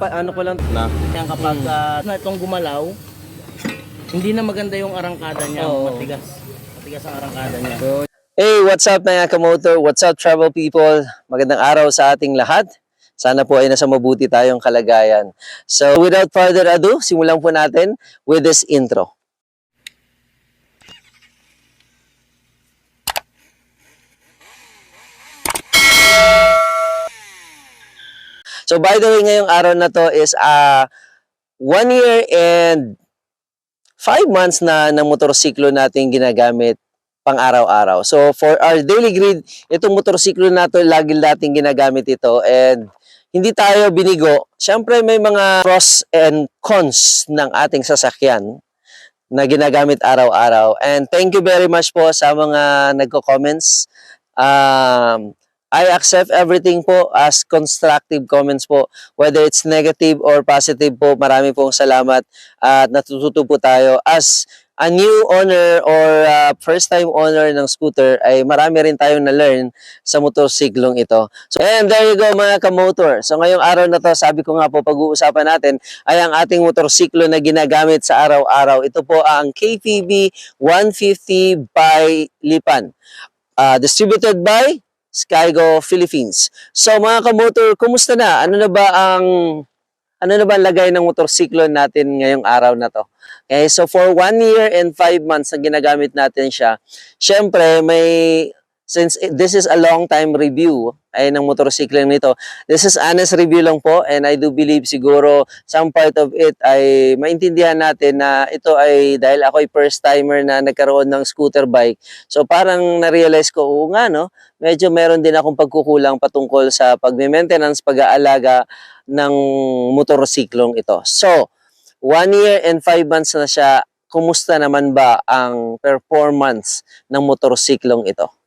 pa, ano ko lang, Na. Yan kapag ah, na itong gumalaw, hindi na maganda yung arangkada niya. Oo. Matigas. Matigas ang arangkada niya. Hey, what's up mga kamotor? What's up travel people? Magandang araw sa ating lahat. Sana po ay nasa mabuti tayong kalagayan. So without further ado, simulan po natin with this intro. So by the way, ngayong araw na to is uh, one year and five months na ng motorsiklo natin ginagamit pang araw-araw. So for our daily grid, itong motorsiklo na to, lagi natin ginagamit ito and hindi tayo binigo. Siyempre may mga pros and cons ng ating sasakyan na ginagamit araw-araw. And thank you very much po sa mga nagko-comments. Um, I accept everything po as constructive comments po. Whether it's negative or positive po, marami pong salamat at natututo po tayo as a new owner or uh, first time owner ng scooter ay marami rin tayong na-learn sa motorsiklong ito. So, and there you go mga kamotor. So ngayong araw na to, sabi ko nga po pag-uusapan natin ay ang ating motorsiklo na ginagamit sa araw-araw. Ito po ang KPB 150 by Lipan. Uh, distributed by Skygo Philippines. So mga kamotor, kumusta na? Ano na ba ang ano na ba ang lagay ng motorsiklo natin ngayong araw na to? Okay, so for one year and five months na ginagamit natin siya, syempre may, since it- this is a long time review ay ng motorsiklo nito, this is honest review lang po and I do believe siguro some part of it ay maintindihan natin na ito ay dahil ako ay first timer na nagkaroon ng scooter bike. So parang na-realize ko, oo nga no, medyo meron din akong pagkukulang patungkol sa pag-maintenance, pag-aalaga ng motorsiklong ito. So, one year and five months na siya, kumusta naman ba ang performance ng motorsiklong ito?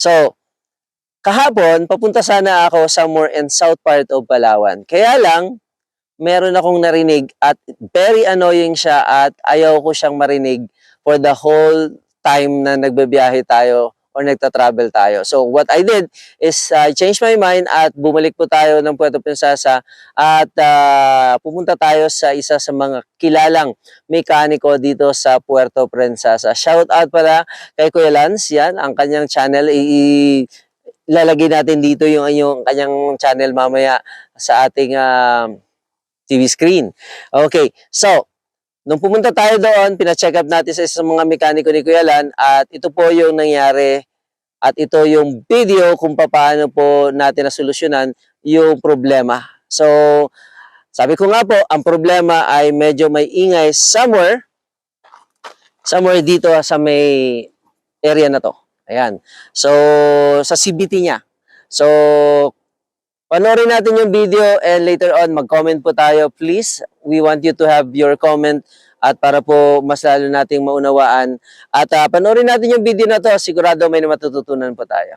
So, kahapon, papunta sana ako somewhere in south part of Palawan. Kaya lang, meron akong narinig at very annoying siya at ayaw ko siyang marinig for the whole time na nagbabiyahe tayo or nagta-travel tayo. So what I did is I changed my mind at bumalik po tayo ng Puerto Princesa at ah, pumunta tayo sa isa sa mga kilalang mekaniko dito sa Puerto Princesa. Shout out pala kay Kuya Lance, yan, ang kanyang channel. I- ilalagay natin dito yung, yung kanyang channel mamaya sa ating ah, TV screen. Okay, so Nung pumunta tayo doon, pina-check up natin sa isang mga mekaniko ni Kuya Lan at ito po yung nangyari at ito yung video kung paano po natin nasolusyonan yung problema. So, sabi ko nga po, ang problema ay medyo may ingay somewhere, somewhere dito sa may area na to. Ayan. So, sa CBT niya. So, panoorin natin yung video and later on mag-comment po tayo please. We want you to have your comment at para po mas lalo nating maunawaan. At ah, panoorin natin yung video na to, sigurado may matututunan po tayo.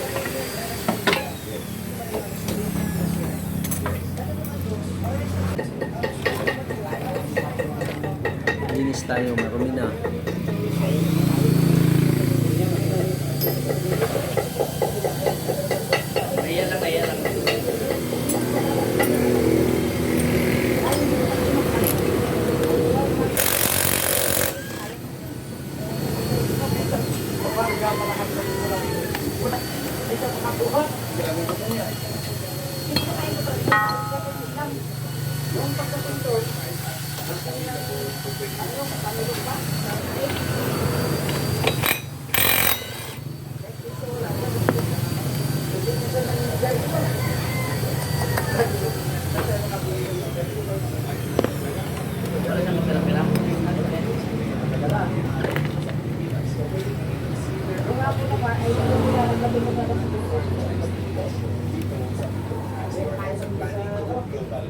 tayo marumina. Ayan lang, ayan lang. Yung pagkasunod,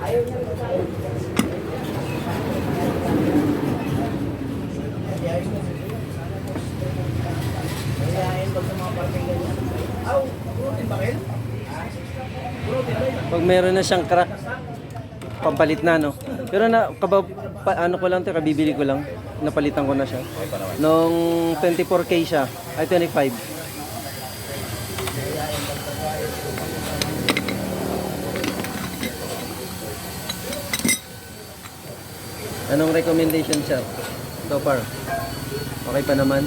Ayaw niya tayo. Pag meron na siyang crack, pampalit na, no? Pero na, kaba, pa, ano ko lang, to, kabibili ko lang. Napalitan ko na siya. Nung 24K siya, ay 25. Anong recommendation sir? So far? Okay pa naman?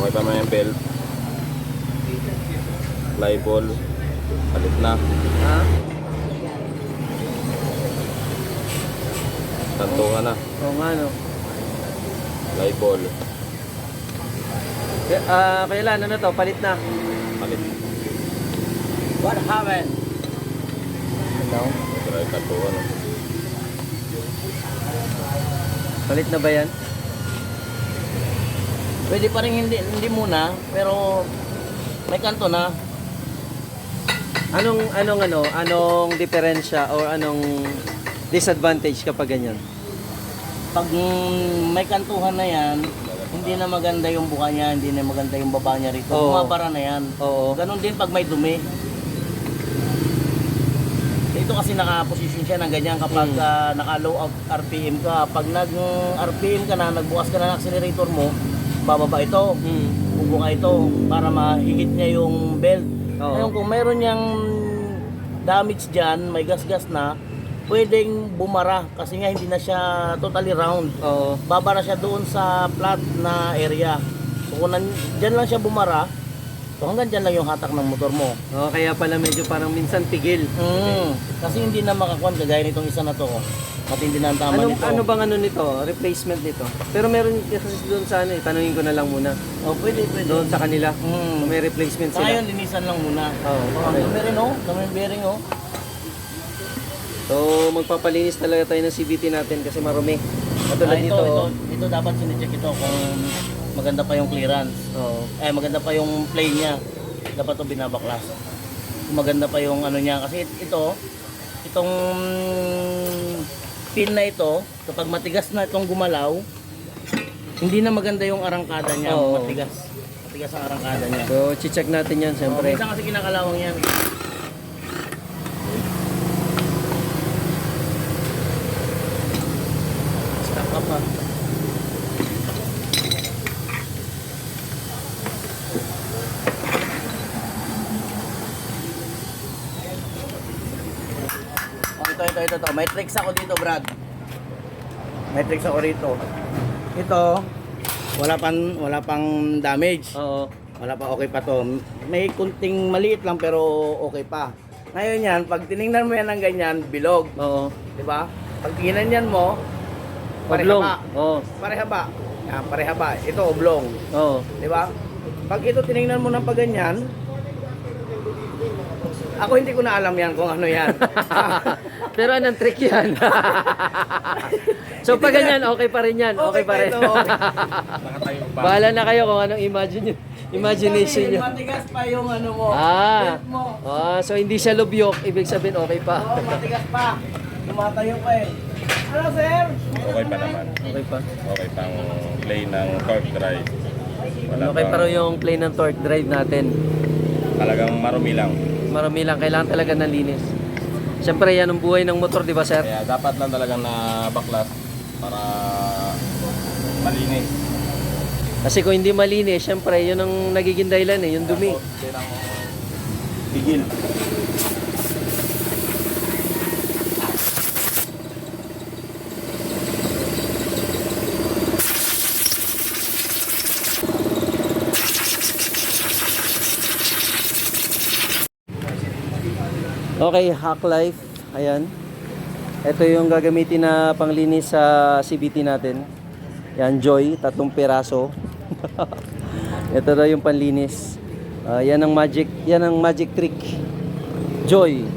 Okay pa naman yung belt. Fly ball. Palit na. Ha? Tantungan na. Oo nga no. Fly ball. K- Ah, kailan ano to? Palit na. Palit. What happened? Hello? Try tantungan. no? Palit na ba yan? Pwede pa rin hindi, hindi muna, pero may kanto na. Anong anong ano, anong diferensya o anong disadvantage kapag ganyan? Pag mm, may kantuhan na yan, hindi na maganda yung buka niya, hindi na maganda yung baba niya rito. Oo. Bumabara na yan. Oo. Ganon din pag may dumi. Dito kasi naka-position siya ng ganyan kapag Mm. ah, naka-low up RPM ka. Pag nag-RPM ka na, nagbukas ka na ng accelerator mo, bababa ito, Hmm. bubuka ito para mahigit niya yung belt. Oo. Ngayon kung meron niyang damage dyan, may gas-gas na, pwedeng bumara kasi nga hindi na siya totally round. Oo. Babara siya doon sa flat na area. So kung nan, dyan lang siya bumara, so hanggang dyan lang yung hatak ng motor mo. Oo, kaya pala medyo parang minsan pigil. Mm, kasi hindi na makakuan kagaya nitong isa na to. oh. Matindi na ang tama Ano nito. ano bang ano nito? Replacement nito. Pero meron kasi doon sa ano eh, tanungin ko na lang muna. Oh, pwede, pwede. Doon sa kanila. Mm. May replacement sila. ngayon, linisan lang muna. Oo, Oh, okay. ang dumi rin oh. Dumi yung bearing oh. So, magpapalinis talaga tayo ng CVT natin kasi marumi. Ah, Katulad ito, nito. ito, ito dapat sinecheck ito kung maganda pa yung clearance. Oo. Eh, maganda pa yung play niya. Dapat ito binabaklas. Maganda pa yung ano niya. Kasi ito, itong pin na ito, kapag matigas na itong gumalaw, hindi na maganda yung arangkada niya. Oo. Matigas. Matigas ang arangkada niya. So, check natin yan siyempre. minsan kasi kinakalawang yan. Stop up pa. Oh, ito, ito, ito. May tricks ako dito, Brad. May tricks ako rito. Ito, wala pang wala pang damage. Oo. Wala pa, okay pa to. May kunting maliit lang pero okay pa. Ngayon yan, pag tiningnan mo yan ng ganyan, bilog. Oo. Di ba? Pag tingnan yan mo, Oblong. parehaba. Oo. Parehaba. Yan, parehaba. Ito, oblong. Oo. Di ba? Pag ito tiningnan mo ng pag ganyan, ako hindi ko na alam yan kung ano yan. Pero anong trick yan? so pag ganyan, okay pa rin yan. Okay, pa rin. ito, okay. Nakatayo pa. Bahala na kayo kung anong imagine imagination Kasi nyo. Matigas pa yung ano mo. Ah. belt mo. Ah, so hindi siya lubyok, ibig sabihin okay pa. Oo, matigas pa. Tumatayo pa eh. Ano, sir? Okay pa naman. Okay pa. Okay pang play ng torque drive. Wala Okay pa rin yung play ng torque drive natin. Talagang marumi lang. Marami lang, kailangan talaga ng linis. Siyempre, yan ang buhay ng motor, di ba sir? Kaya dapat lang talagang na baklas para malinis. Kasi kung hindi malinis, siyempre, yun ang nagiging dahilan eh, yung dumi. Yan ang Tigil. Okay, Hack Life. Ayan. Ito yung gagamitin na panglinis sa CBT natin. Yan, Joy, tatlong piraso. Ito daw yung panlinis. Ah, yan ang magic, yan ang magic trick. Joy.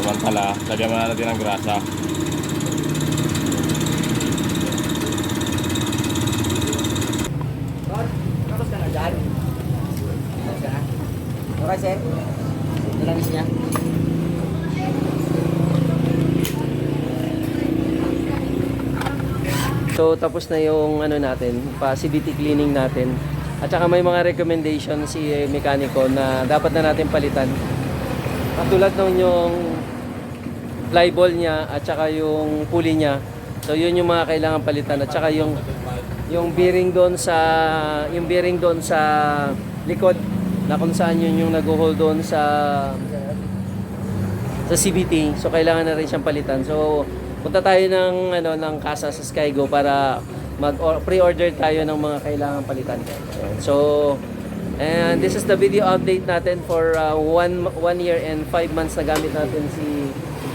Grasa, lagyan muna natin ng grasa. Tapos ka na dyan. Tapos ka na. Okay, sir. Ito lang niya. So tapos na yung ano natin, facility cleaning natin. At saka may mga recommendation si mekaniko na dapat na natin palitan. Katulad nung yung flyball niya at saka yung pulley niya. So yun yung mga kailangan palitan at saka yung yung bearing doon sa yung bearing doon sa likod na kung saan yun yung nag-hold doon sa sa CBT. So kailangan na rin siyang palitan. So punta tayo ng ano ng kasa sa Skygo para mag or- pre-order tayo ng mga kailangan palitan. So and this is the video update natin for uh, one one year and five months na gamit natin si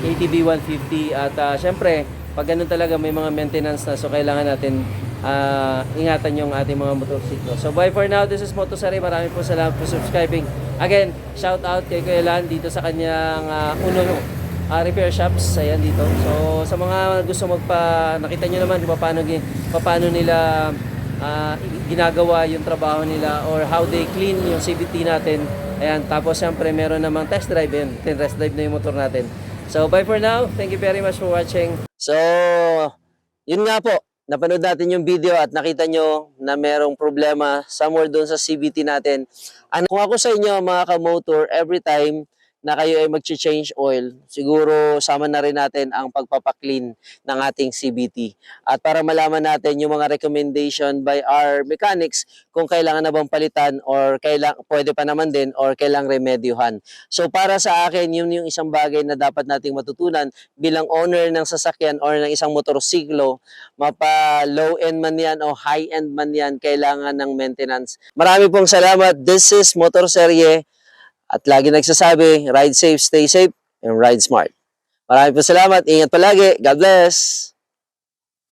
ATV 150 at uh, syempre pag ganun talaga may mga maintenance na so kailangan natin ah, ingatan yung ating mga motorsiklo. So bye for now. This is Motosari. Maraming po salamat po subscribing. Again, shout out kay Kuya Lan dito sa kanyang uh, uno ah, repair shops. Ayan dito. So sa mga gusto magpa nakita nyo naman kung paano paano nila ah, ginagawa yung trabaho nila or how they clean yung CVT natin. Ayan, tapos siyempre meron namang test drive yan. Test drive na yung motor natin. So bye for now. Thank you very much for watching. So, yun nga po. Napanood natin yung video at nakita nyo na merong problema somewhere doon sa CVT natin. Ano, kung ako sa inyo mga ka-motor, every time na kayo ay mag-change oil, siguro sama na rin natin ang pagpapaklean ng ating CVT. At para malaman natin yung mga recommendation by our mechanics kung kailangan na bang palitan or kailang, pwede pa naman din or kailang remedyohan. So para sa akin, yun yung isang bagay na dapat nating matutunan bilang owner ng sasakyan or ng isang motorsiklo, mapa low end man yan o high end man yan, kailangan ng maintenance. Marami pong salamat. This is Motor Serye at lagi nagsasabi, ride safe, stay safe, and ride smart. Marami po salamat. Ingat palagi. God bless.